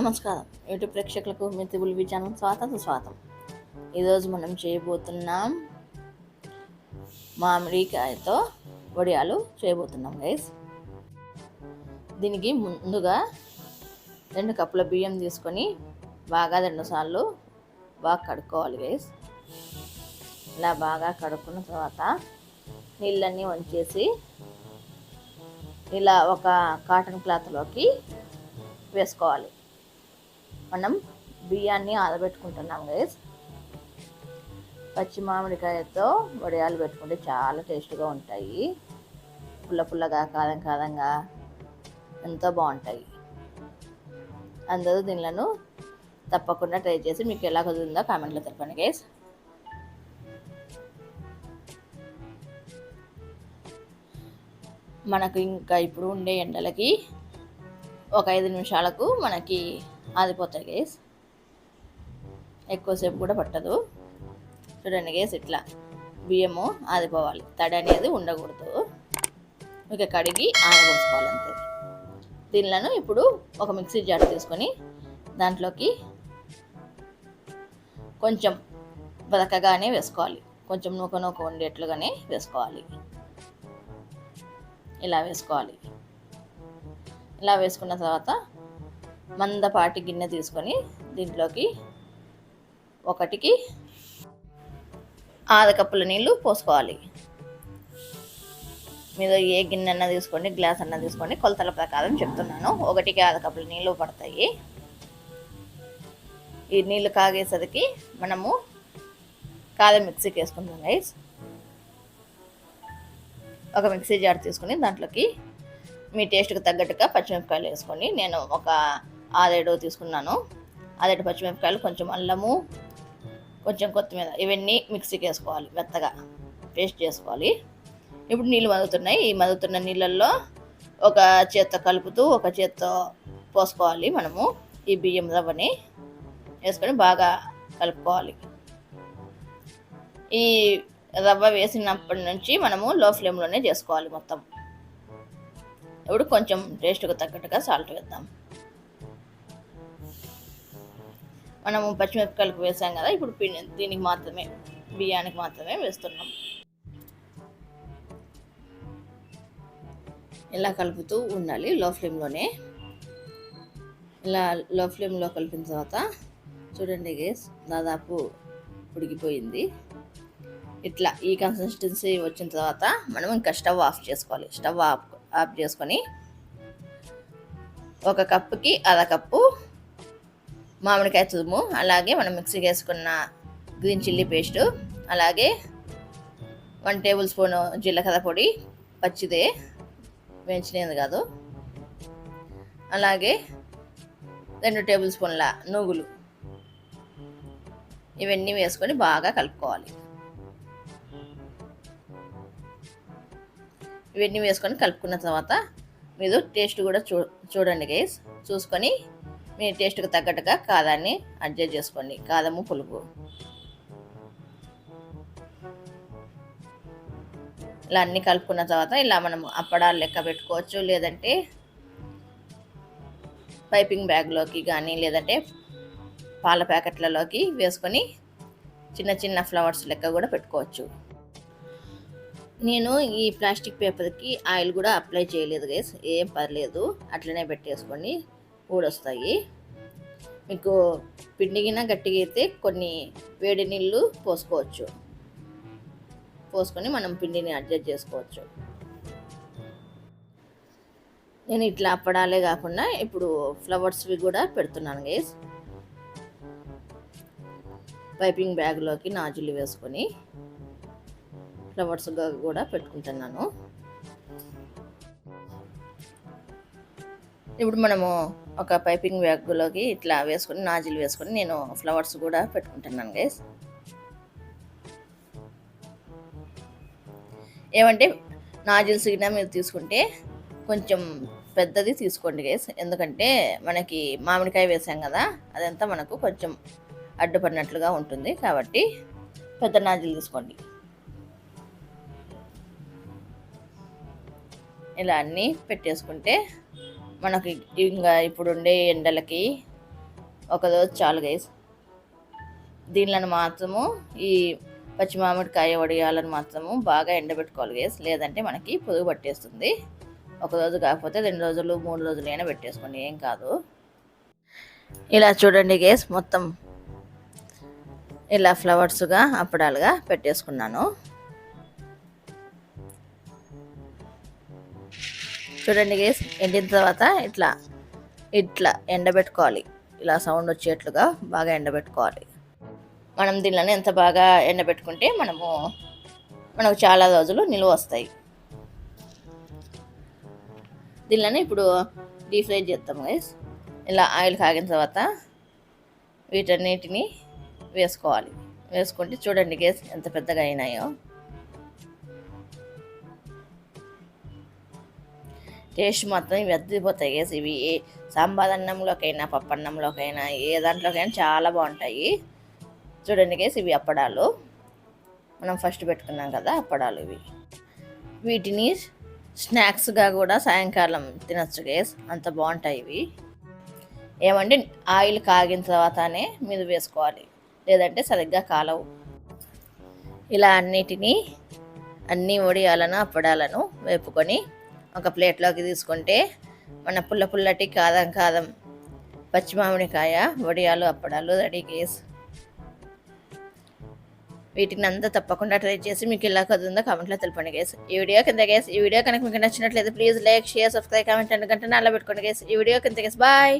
నమస్కారం. యూట్యూబ్ ప్రేక్షకులకు మిత్రులు విజయానం స్వాగతం స్వాగతం ఈరోజు మనం చేయబోతున్నాం మామిడికాయతో వడియాలు చేయబోతున్నాం గైస్ దీనికి ముందుగా రెండు కప్పుల బియ్యం తీసుకొని బాగా రెండుసార్లు బాగా కడుక్కోవాలి గైస్ ఇలా బాగా కడుక్కున్న తర్వాత నీళ్ళన్నీ వంచేసి ఇలా ఒక కాటన్ క్లాత్లోకి వేసుకోవాలి. మనం బియ్యాన్ని ఆరబెట్టుకుంటున్నాం గైస్ పచ్చి మామిడికాయతో వడియాలు పెట్టుకుంటే చాలా టేస్ట్గా ఉంటాయి. పుల్ల పుల్లగా కారం కారంగా ఎంతో బాగుంటాయి. అందరూ దీనిలను తప్పకుండా ట్రై చేసి మీకు ఎలా కుదిరిందో కామెంట్లో తెలపండి గైస్ మనకు ఇంకా ఇప్పుడు ఉండే ఎండలకి ఒక ఐదు నిమిషాలకు మనకి ఆదిపోతాయి గేస్ ఎక్కువసేపు కూడా పట్టదు. చూడండి గేస్ ఇట్లా బియ్యము ఆగిపోవాలి. తడి అనేది ఉండకూడదు. ఇక కడిగి ఆరబోసుకోవాలి అంతే దీనిలను ఇప్పుడు ఒక మిక్సీ జార్ తీసుకొని దాంట్లోకి కొంచెం బతకగానే వేసుకోవాలి. కొంచెం నూక నూక ఉండేట్లుగానే వేసుకోవాలి. ఇలా వేసుకోవాలి. ఇలా వేసుకున్న తర్వాత మందపాటి గిన్నె తీసుకొని దీంట్లోకి ఒకటికి ఆరు కప్పుల నీళ్ళు పోసుకోవాలి. మీరు ఏ గిన్నె అన్న తీసుకోండి గ్లాస్ అన్న తీసుకోండి కొలతల ప్రకారం చెప్తున్నాను. ఒకటికి ఆరు కప్పుల నీళ్ళు పడతాయి. ఈ నీళ్ళు కాగేసరికి మనము కారం మిక్సీకి వేసుకుందాం గైస్ ఒక మిక్సీ జార్ తీసుకుని దాంట్లోకి మీ టేస్ట్కి తగ్గట్టుగా పచ్చిమిరపకాయలు వేసుకొని నేను ఒక ఆరేడు తీసుకున్నాను. ఆరేడు పచ్చిమిరపకాయలు కొంచెం అల్లము కొంచెం కొత్తిమీర ఇవన్నీ మిక్సీకి వేసుకోవాలి మెత్తగా పేస్ట్ చేసుకోవాలి. ఇప్పుడు నీళ్ళు మరుగుతున్నాయి ఈ మరుగుతున్న నీళ్ళల్లో ఒక చేత్తో కలుపుతూ ఒక చేత్తో పోసుకోవాలి మనము ఈ బియ్యం రవ్వని. వేసుకొని బాగా కలుపుకోవాలి. ఈ రవ్వ వేసినప్పటి నుంచి మనము లో ఫ్లేమ్లోనే చేసుకోవాలి మొత్తం. ఇప్పుడు కొంచెం టేస్ట్కి తగ్గట్టుగా సాల్ట్ వేద్దాం. మనము పచ్చిమిరపకాయలకు వేసాం కదా ఇప్పుడు దీనికి మాత్రమే బియ్యానికి మాత్రమే వేస్తున్నాం. ఇలా కలుపుతూ ఉండాలి లో ఫ్లేమ్లోనే. ఇలా లో ఫ్లేమ్లో కలిపిన తర్వాత చూడండి గేస్ దాదాపు ఉడికిపోయింది. ఇట్లా ఈ కన్సిస్టెన్సీ వచ్చిన తర్వాత మనం ఇంకా స్టవ్ ఆఫ్ చేసుకోవాలి. స్టవ్ ఆఫ్ ఆఫ్ చేసుకొని ఒక కప్పుకి అర కప్పు మామిడికాయ తురుము అలాగే మనం మిక్సీకి వేసుకున్న గ్రీన్ చిల్లీ పేస్టు అలాగే వన్ టేబుల్ స్పూన్ జీలకర్ర పొడి పచ్చిదే వేయించినది కాదు. అలాగే రెండు టేబుల్ స్పూన్ల నువ్వులు. ఇవన్నీ వేసుకొని బాగా కలుపుకోవాలి. ఇవన్నీ వేసుకొని కలుపుకున్న తర్వాత మీరు టేస్ట్ కూడా చూ చూడండి గైస్. చూసుకొని మీ టేస్ట్కి తగ్గట్టుగా కారాన్ని అడ్జస్ట్ చేసుకోండి. కారము పులుపు. ఇలా అన్నీ కలుపుకున్న తర్వాత ఇలా మనం అప్పడాలు లెక్క పెట్టుకోవచ్చు. లేదంటే పైపింగ్ బ్యాగ్లోకి కానీ లేదంటే పాల ప్యాకెట్లలోకి వేసుకొని చిన్న చిన్న ఫ్లవర్స్ లెక్క కూడా పెట్టుకోవచ్చు. నేను ఈ ప్లాస్టిక్ పేపర్కి ఆయిల్ కూడా అప్లై చేయలేదు గైస్ ఏం పర్లేదు. అట్లనే పెట్టేసుకొని ఊడొస్తాయి మీకు పిండిగిన గట్టిగా అయితే కొన్ని వేడి నీళ్ళు పోసుకోవచ్చు. పోసుకొని మనం పిండిని అడ్జస్ట్ చేసుకోవచ్చు. నేను ఇట్లా అప్పడాలే కాకుండా ఇప్పుడు ఫ్లవర్స్వి కూడా పెడుతున్నాను గైస్ పైపింగ్ బ్యాగ్లోకి నాజులు వేసుకొని ఫ్లవర్స్గా కూడా పెట్టుకుంటున్నాను. ఇప్పుడు మనము ఒక పైపింగ్ బ్యాగ్లోకి ఇట్లా వేసుకొని నాజిల్ వేసుకొని నేను ఫ్లవర్స్ కూడా పెట్టుకుంటున్నాను గైస్ ఏమంటే నాజిల్స్ గిన మీరు తీసుకుంటే కొంచెం పెద్దది తీసుకోండి గైస్ ఎందుకంటే మనకి మామిడికాయ వేసాం కదా అదంతా మనకు కొంచెం అడ్డుపడినట్లుగా ఉంటుంది కాబట్టి పెద్ద నాజిల్ తీసుకోండి. ఇలా అన్నీ పెట్టేసుకుంటే మనకి ఇంకా ఇప్పుడుండే ఎండలకి ఒక రోజు చాలు గైస్ దీనిలను మాత్రము ఈ పచ్చి మామిడికాయ వడియాలను మాత్రము బాగా ఎండబెట్టుకోవాలి గేస్ లేదంటే మనకి పురుగు పట్టేస్తుంది. ఒక రోజు కాకపోతే రెండు రోజులు మూడు రోజులు అయినా పెట్టేసుకోండి ఏం కాదు. ఇలా చూడండి గేస్ మొత్తం ఇలా ఫ్లవర్స్గా అప్పడాలుగా పెట్టేసుకున్నాను. చూడండి గేస్ ఎండిన తర్వాత ఇట్లా ఇట్లా ఎండబెట్టుకోవాలి. ఇలా సౌండ్ వచ్చేట్లుగా బాగా ఎండబెట్టుకోవాలి. మనం దీనిలోనే ఎంత బాగా ఎండబెట్టుకుంటే మనము మనకు చాలా రోజులు నిల్వ వస్తాయి. దీనిలోనే ఇప్పుడు డీప్ ఫ్రై చేస్తాం గైస్ ఇలా ఆయిల్ కాగిన తర్వాత వీటన్నిటిని వేసుకోవాలి. వేసుకుంటే చూడండి గేస్ ఎంత పెద్దగా అయినాయో. టేస్ట్ మొత్తం ఇవి అద్దిపోతాయి ఇవి ఏ సాంబార్ అన్నంలోకైనా పప్పు అన్నంలోకైనా ఏ దాంట్లోకైనా చాలా బాగుంటాయి. చూడండి గేస్ ఇవి అప్పడాలు. మనం ఫస్ట్ పెట్టుకున్నాం కదా అప్పడాలు ఇవి. వీటిని స్నాక్స్గా కూడా సాయంకాలం తినచ్చు గేస్ అంత బాగుంటాయి ఇవి. ఏమండి ఆయిల్ కాగిన తర్వాతనే మీద వేసుకోవాలి. లేదంటే సరిగ్గా కాలవు. ఇలా అన్నిటినీ అన్ని వడియాలను అప్పడాలను వేపుకొని ఒక ప్లేట్లోకి తీసుకుంటే మన పుల్ల పుల్లటి కాదం కాదం పచ్చి మామిడికాయ వడియాలు అప్పడాలు రెడీ కేస్. వీటిని అంతా తప్పకుండా ట్రై చేసి మీకు ఇలా కదుందో కామెంట్లో తెలపండి గేస్ ఈ వీడియో కింద గేస్ ఈ వీడియో కనుక మీకు నచ్చినట్లయితే please like share subscribe comment ఎందుకంటే అలా పెట్టుకోండి గేస్ ఈ వీడియో కింద గేస్ బాయ్